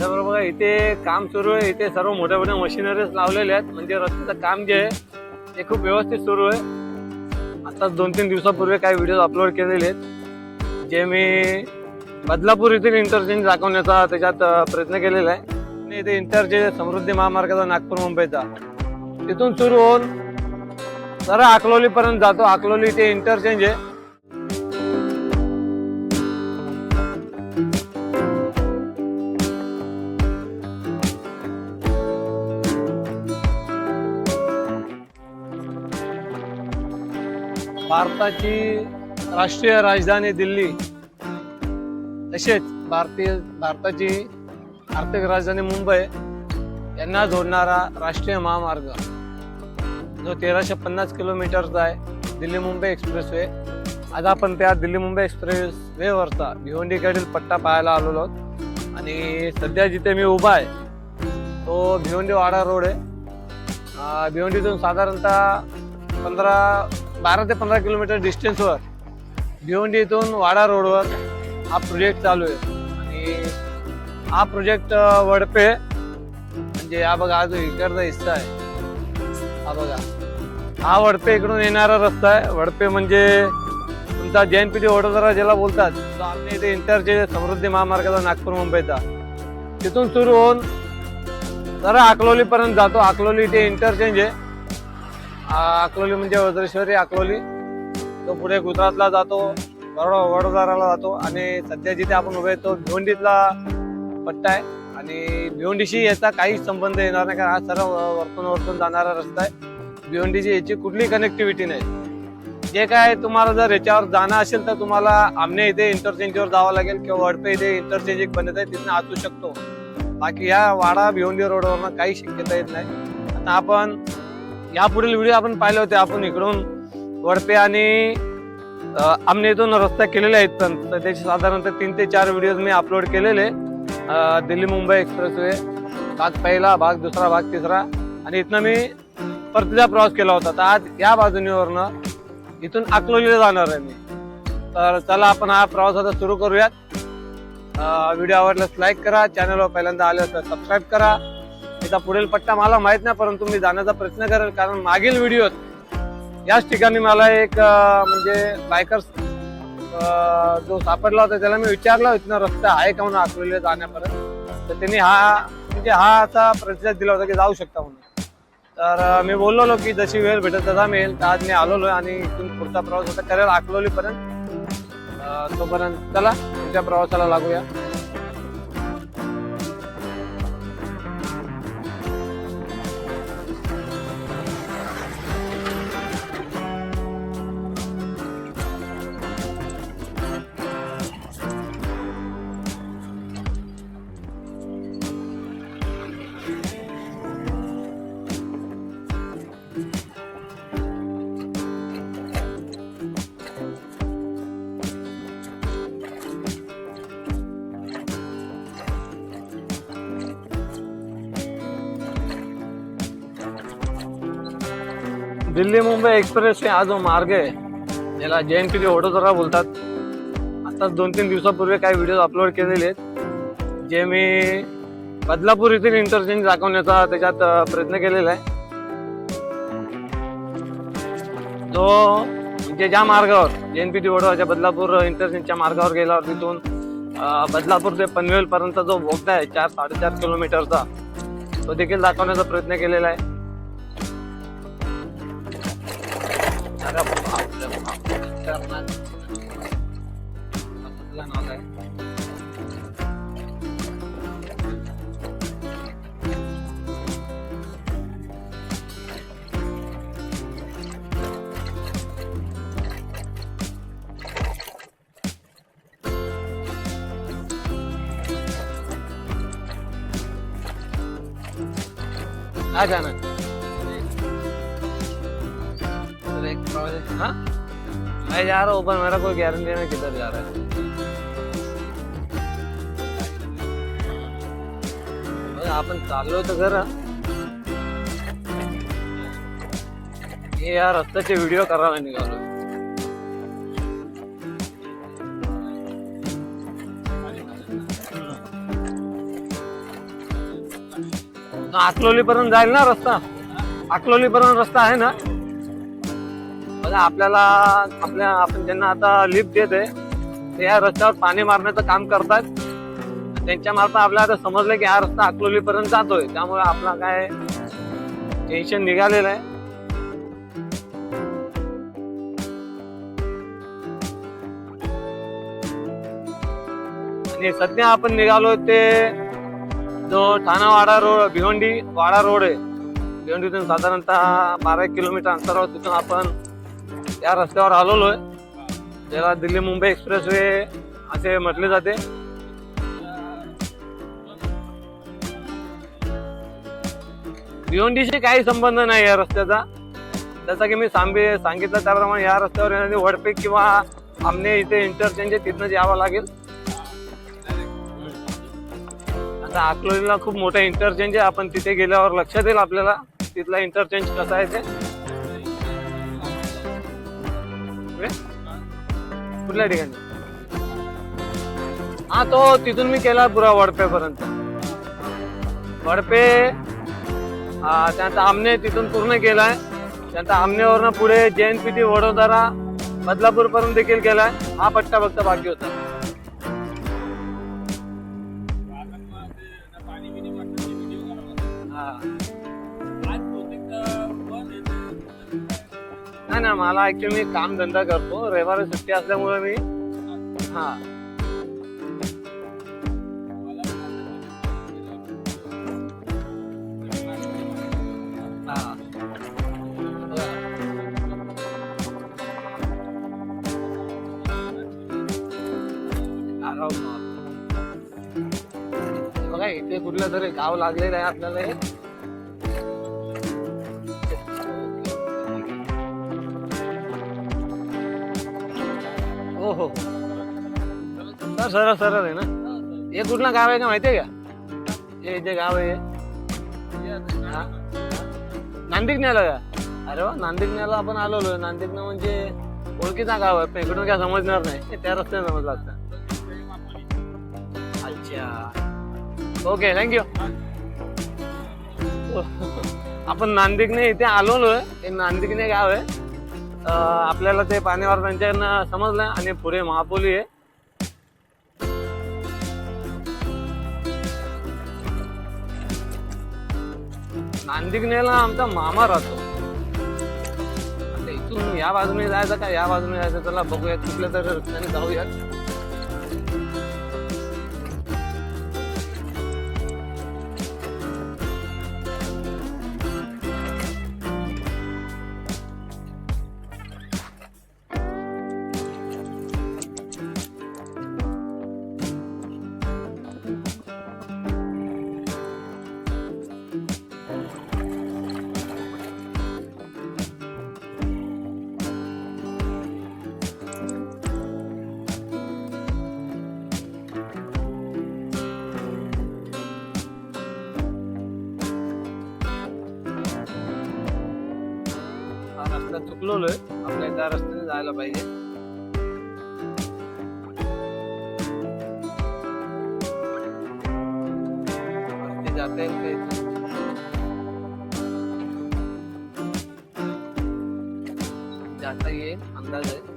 त्याच्याबरोबर बघा इथे काम सुरू आहे. इथे सर्व मोठ्या मोठ्या मशिनरीज लावलेल्या आहेत. म्हणजे रस्त्याचं काम जे आहे ते खूप व्यवस्थित सुरू आहे. आता दोन तीन दिवसापूर्वी काही व्हिडिओ अपलोड केलेले आहेत. जे मी बदलापूर येथील इंटरचेंज दाखवण्याचा त्याच्यात प्रयत्न केलेला आहे. आणि इथे इंटरचेंज समृद्धी महामार्गाचा नागपूर मुंबईचा तिथून सुरू होऊन जरा अकलोलीपर्यंत जातो. अकलोली ते इंटरचेंज आहे. भारताची राष्ट्रीय राजधानी दिल्ली. तसेच भारतीय भारताची आर्थिक राजधानी मुंबई यांना जोडणारा राष्ट्रीय महामार्ग जो तेराशे पन्नास किलोमीटरचा आहे दिल्ली मुंबई एक्सप्रेस वे आज आपण त्या दिल्ली मुंबई एक्सप्रेस वेवरचा भिवंडीकडील पट्टा पाहायला आलेलो आहोत. आणि सध्या जिथे मी उभा आहे तो भिवंडी वाडा रोड आहे. भिवंडीतून साधारणतः पंधरा बारा ते पंधरा किलोमीटर डिस्टन्सवर भिवंडी इथून वाडा रोडवर हा प्रोजेक्ट चालू आहे. आणि हा प्रोजेक्ट वडपे म्हणजे हा बघा हा जो इकडचा हिस्सा आहे हा बघा. हा वडपे इकडून येणारा रस्ता आहे. वडपे म्हणजे तुमचा जैन पिढी वडोदरा ज्याला बोलतात तो आमच्या इथे इंटरचे समृद्धी महामार्गाचा नागपूर मुंबईचा. तिथून सुरू होऊन जरा अकलोलीपर्यंत जातो. अकलोली ते इंटरचेंज आहे. अकलोली म्हणजे वज्रेश्वरी अकलोली तो पुढे गुजरातला जातो वडोदराला जातो आणि सध्या जिथे आपण उभे तो भिवंडीतला पट्टा आहे. आणि भिवंडीशी याचा काहीच संबंध येणार नाही कारण हा सर्व वरतून वरतून जाणारा रस्ता आहे. भिवंडीची याची कुठली कनेक्टिव्हिटी नाही. जे काय तुम्हाला जर याच्यावर जाणं असेल तर तुम्हाला आमने इथे इंटरचेंजवर जावं लागेल किंवा वडपे इथे इंटरचेंज एक बनत आहे तिथून आचू शकतो. बाकी या वाडा भिवंडी रोडवरनं काही शक्यता येत नाही. आता आपण यापुढील व्हिडिओ आपण पाहिले होते आपण इकडून वरते आणि आम्ही आमने इथून रस्ता केलेले आहेत पण तर त्याचे साधारणतः तीन ते चार व्हिडिओज मी अपलोड केलेले. दिल्ली मुंबई एक्सप्रेसवे भाग पहिला भाग दुसरा भाग तिसरा. आणि इथनं मी परतीचा प्रवास केला होता तर आज या बाजूनीवरनं इथून अकलोलीला जाणार आहे मी. तर चला आपण हा प्रवास आता सुरू करूयात. व्हिडिओ आवडल्यास लाईक करा चॅनलवर पहिल्यांदा आले तर सबस्क्राईब करा. त्याचा पुढील पट्टा मला माहीत नाही परंतु मी जाण्याचा प्रयत्न करेल. कारण मागील व्हिडिओत याच ठिकाणी मला एक म्हणजे बायकर्स जो सापडला होता त्याला मी विचारला इथनं रस्ता आहे का म्हणून आखलेले जाण्यापर्यंत? तर त्यांनी हा म्हणजे हा असा प्रतिसाद दिला होता की जाऊ शकता म्हणून. तर मी बोललो की जशी वेळ भेटत तसा मिळेल. तर आज मी आलेलो आणि इथून पुढचा प्रवास होता करेल आखलोलीपर्यंत तोपर्यंत चला तुमच्या प्रवासाला लागूया. दिल्ली मुंबई एक्सप्रेस हा जो मार्ग आहे. याला पी पिढी वडोदरा बोलतात. आता दोन तीन दिवसापूर्वी काही व्हिडिओ अपलोड केलेले आहेत. जे मी बदलापूर येथील इंटरचेंज दाखवण्याचा त्याच्यात प्रयत्न केलेला आहे. तो म्हणजे ज्या मार्गावर जे एन पी टी वडोदराच्या बदलापूर इंटरचेंजच्या मार्गावर गेल्यावर तिथून बदलापूर ते पनवेलपर्यंत जो बोगदा आहे चार साडेचार किलोमीटरचा तो देखील दाखवण्याचा प्रयत्न केलेला आहे. बाप. खतरनाक. कसला नाद आहे. काय जाणार तो एक प्रॉब्लम हाँ मैं जा रहा हूँ ऊपर मेरा कोई गारंटी नहीं किधर जा रहा है। आपण चाललो तर खरं हे या रस्त्याचे व्हिडिओ करायला निघालो अकलोली पर्यंत जाईल ना रस्ता। अकलोली पर्यंत रस्ता आहे ना? बघा आपल्याला आपल्या आपण ज्यांना आता लिफ्ट देत आहे ते या रस्त्यावर पाणी मारण्याचं काम करतात त्यांच्या मार्फत आपल्याला आता समजलं की हा रस्ता अकलोली पर्यंत जातोय. त्यामुळे आपला काय टेन्शन निघालेलं आहे. आणि सध्या आपण निघालो ते जो ठाणा वाडा रोड भिवंडी वाडा रोड आहे. भिवंडीतून साधारणतः बारा एक किलोमीटर अंतरावर तिथून आपण या रस्त्यावर आलेलो आहे ज्याला दिल्ली मुंबई एक्सप्रेस वे असे म्हटले जाते. भिवंडीशी काही संबंध नाही या रस्त्याचा. जसं की मी सांबे सांगितलं त्याप्रमाणे या रस्त्यावर येणारी वडपे किंवा आमने इथे इंटरचेंज आहे तिथनं यावं लागेल. आता अकलोलीला खूप मोठा इंटरचेंज आहे. आपण तिथे गेल्यावर लक्षात येईल आपल्याला. तिथला इंटरचेंज कसा आहे ते. कुठल्या ठिकाणी? हा तो तिथून मी केला पुरा वडपेपर्यंत. वडपे त्यानंतर त्यांचा आमने तिथून पूर्ण केलाय. त्यांचा आमनेवरनं पुढे जैनपीटी वडोदरा बदलापूर पर्यंत देखील केलाय. हा पट्टा फक्त बाकी होता. नाही ना मला ऍक्च्युली मी काम धंदा करतो. रविवारी सुट्टी असल्यामुळे मी हा. बघा इथे कुठलं तरी गाव लागलेलं आहे आपल्याला. हे हो हो. सर सरळ सरळ आहे ना? हे कुठलं गाव आहे का माहितीये का? हे जे गाव आहे. नांदिक नांदिकण्याला का अरे वा नांदिकण्याला आपण आलेलो नांदिकनं म्हणजे ओळखीचा गाव आहे. पण इकडून काय समजणार नाही. हे त्या रस्त्याने समज असतं अच्छा. ओके थँक्यू आपण नांदिकने इथे आलोय हे नांदिकने गाव आहे. आपल्याला ते पाण्यावर त्यांच्यानं समजलं आणि पुढे महापोली आहे. नांदिकनेला आमचा मामा राहतो. आता इथून या बाजूने जायचं का या बाजूने जायचं? त्याला बघूया कुठल्या तरी रस्त्याने जाऊयात. चुकलोय आपल्या त्या रस्त्याने जायला पाहिजे. जाता येईल का जाता येईल अंदाज आहे.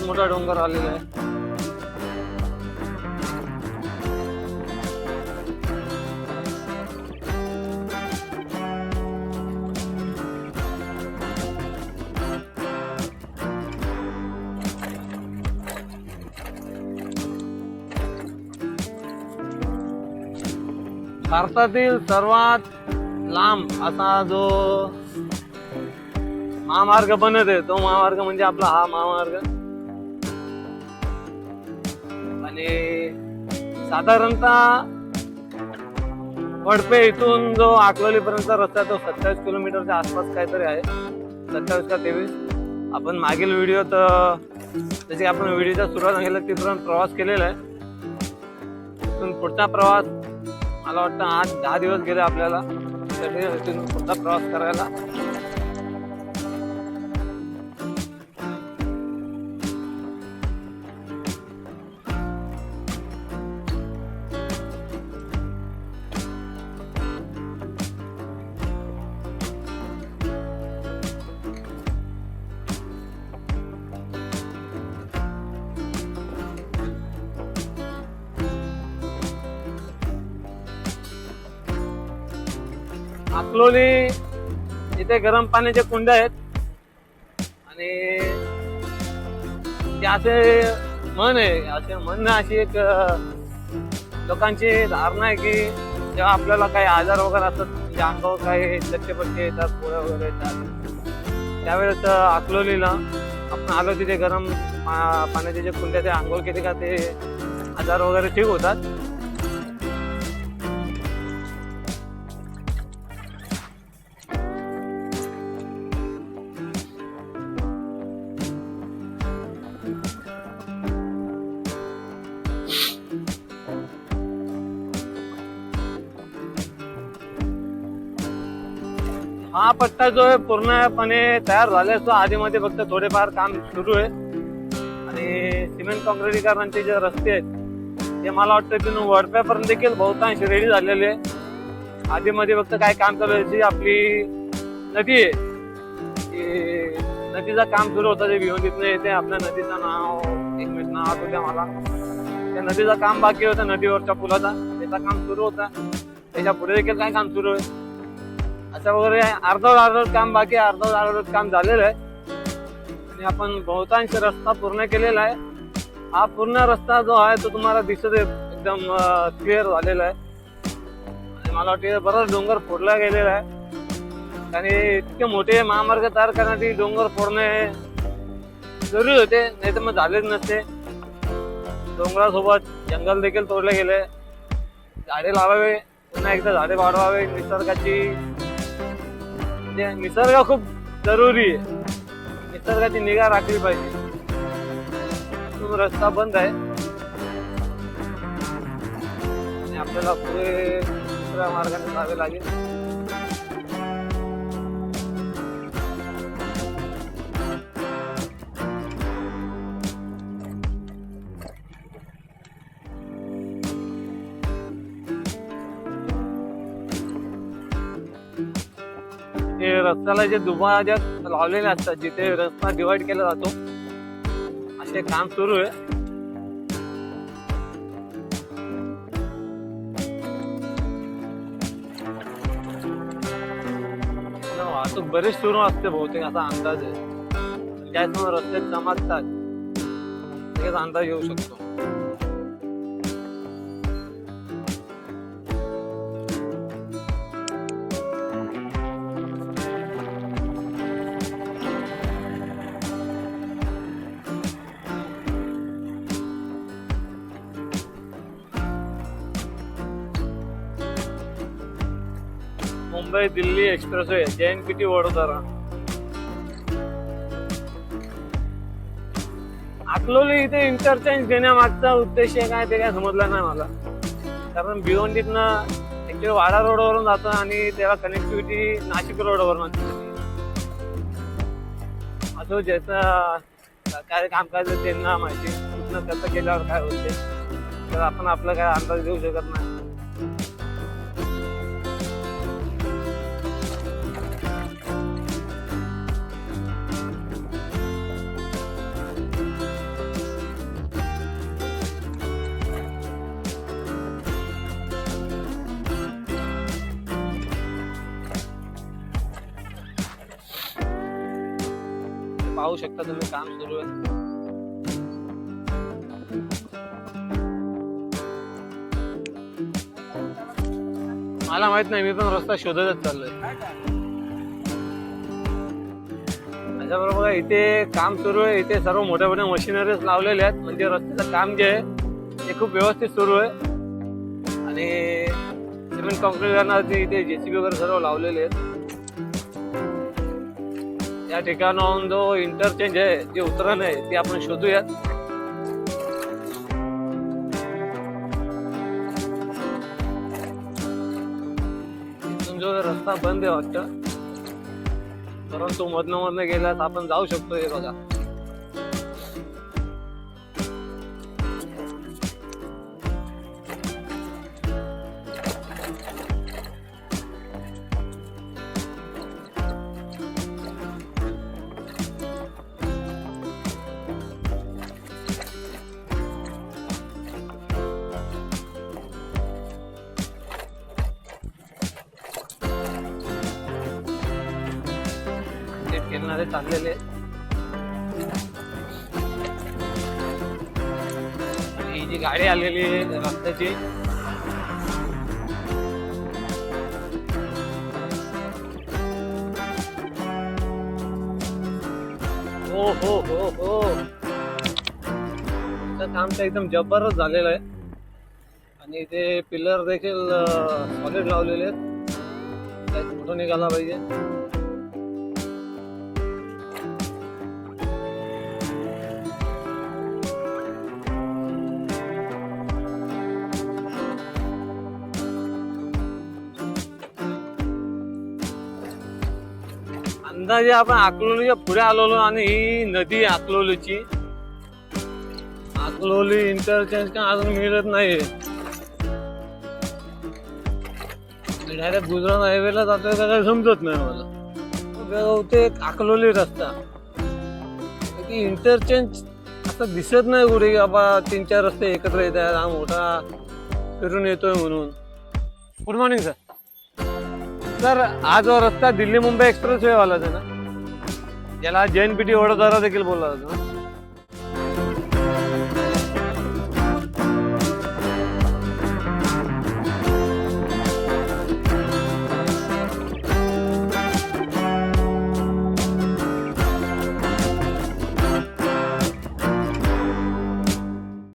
सर्वात मोठा डोंगर आलेला आहे. भारतातील सर्वात लांब असा जो महामार्ग बनत आहे तो महामार्ग म्हणजे आपला हा महामार्ग. म्हणजे साधारणतः वडपे इथून जो आकलोलीपर्यंतचा रस्ता आहे तो सत्तावीस किलोमीटरच्या आसपास काहीतरी आहे. सत्तावीस का तेवीस? आपण मागील व्हिडिओत जसे आपण व्हिडिओच्या सुरुवात केलं तिथपर्यंत प्रवास केलेला आहे. तिथून पुढचा प्रवास मला वाटतं आठ दहा दिवस गेले आपल्याला. त्यासाठी तिथून पुढचा प्रवास करायला. अकलोली इथे गरम पाण्याचे कुंड आहेत. आणि ते असे मन आहे असे म्हणणं अशी एक लोकांची धारणा आहे की जेव्हा आपल्याला काही आजार वगैरे असतात म्हणजे अंगावर काही लक्षपट्टे येतात पोळ्या वगैरे येतात त्यावेळेस अकलोलीला आपण आलो तिथे गरम पा- पाण्याचे जे कुंड ते आंघोळ केले का ते आजार वगैरे ठीक होतात. हा पट्टा जो आहे पूर्णपणे तयार झाल्याचं आधीमध्ये फक्त थोडेफार काम सुरू आहे. आणि सिमेंट काँक्रिटीकरणाचे जे रस्ते आहेत ते मला वाटतं तिथून वडप्यापर्यंत देखील बहुतांश रेडी झालेले आहे. आधीमध्ये फक्त काय काम चालू आहे जी आपली नदी आहे. नदीचं काम सुरू होतं जे भिवंडीतनं येते आपल्या नदीचं नाव एक मिनिट नाव आठवत्या मला. त्या नदीचं काम बाकी होतं नदीवरच्या पुलाचा. त्याचं काम सुरू होता. त्याच्या पुढे देखील काय काम सुरू आहे? असं वगैरे अर्धवट अर्धवट काम बाकी आहे, अर्धवट अर्धवट काम झालेलं आहे. आणि आपण बहुतांश रस्ता पूर्ण केलेला आहे. हा पूर्ण रस्ता जो आहे तो तुम्हाला दिसत आहे एकदम क्लिअर झालेला आहे. आणि मला वाटते बराच डोंगर फोडला गेलेला आहे. आणि इतके मोठे महामार्ग तयार करण्यासाठी डोंगर फोडणे जरुरी होते नाही तर मग झालेच नसते. डोंगरासोबत जंगल देखील तोडले गेले. झाडे लावावे पुन्हा एकदा झाडे वाढवावे निसर्गाची म्हणजे निसर्ग खूप जरुरी आहे. निसर्गाची निगा राखली पाहिजे. तो रस्ता बंद आहे. आणि आपल्याला पुढे दुसऱ्या मार्गाने जावे लागेल. हे रस्त्याला जे दुबा ज्या लावलेले असतात जिथे रस्ता डिवाइड केला जातो असे काम सुरू आहे. वाहतूक बरेच सुरू असते बहुतेक असा अंदाज आहे. ज्याच्यामुळे रस्ते चमकतात हेच अंदाज येऊ शकतो. Mumbai Delhi expressway T Vadodara. आकलोली इथे इंटरचेंज देण्यामागचा उद्देश काय ते काय समजलं नाही मला. कारण भिवंडीतनं ऍक्च्युली वाडा रोडवरून जातं आणि त्याला कनेक्टिव्हिटी नाशिक रोडवरून असते असं ज्याचं काय कामकाज त्यांना माहिती कुठनं कसं केल्यावर काय होते तर आपण आपलं काय अंदाज देऊ शकत नाही. पाहू शकता तुम्ही काम सुरू आहे. मला माहीत नाही मी पण रस्ता शोधतच चाललोय. त्याच्याबरोबर बघा इथे काम सुरू आहे. इथे सर्व मोठ्या मोठ्या मशिनरीज लावलेल्या आहेत. म्हणजे रस्त्याचं काम जे आहे ते खूप व्यवस्थित सुरू आहे. आणि सिमेंट कॉन्क्रीट करण्यासाठी इथे जेसीबी वगैरे सर्व लावलेले आहेत. या ठिकाणाहून जो इंटरचेंज आहे जे उतरण आहे ते आपण शोधूयात. जो रस्ता बंद आहे वाटतं परंतु मधनं मधनं गेल्यास आपण जाऊ शकतो हे बघा. ते चाललेले. ही जी गाडी आलेली आहे रस्त्याची. हो हो हो हो. इथं काम तर एकदम जबरदस्त झालेलं आहे. आणि इथे पिलर देखील सॉलिड लावलेले आहेत. त्यात फोटो निघाला पाहिजे? अंदाजे आपण अकलोलीच्या पुढे आलेलो आणि ही नदी आहे अकलोलीची अकलोली इंटरचेंज का अजून मिळत नाही डायरेक्ट गुजरात हायवेला जातोय का काय समजत नाही मला. बहुतेक अकलोली रस्ता. की इंटरचेंज असं दिसत नाही कुठे की बाबा तीन चार रस्ते एकत्र येत हा मोठा फिरून येतोय म्हणून. गुड मॉर्निंग सर सर हा जो रस्ता दिल्ली मुंबई एक्सप्रेस वे वाला आहे ना? याला जैन पीटी वडोदरा देखील बोलला जातो ना?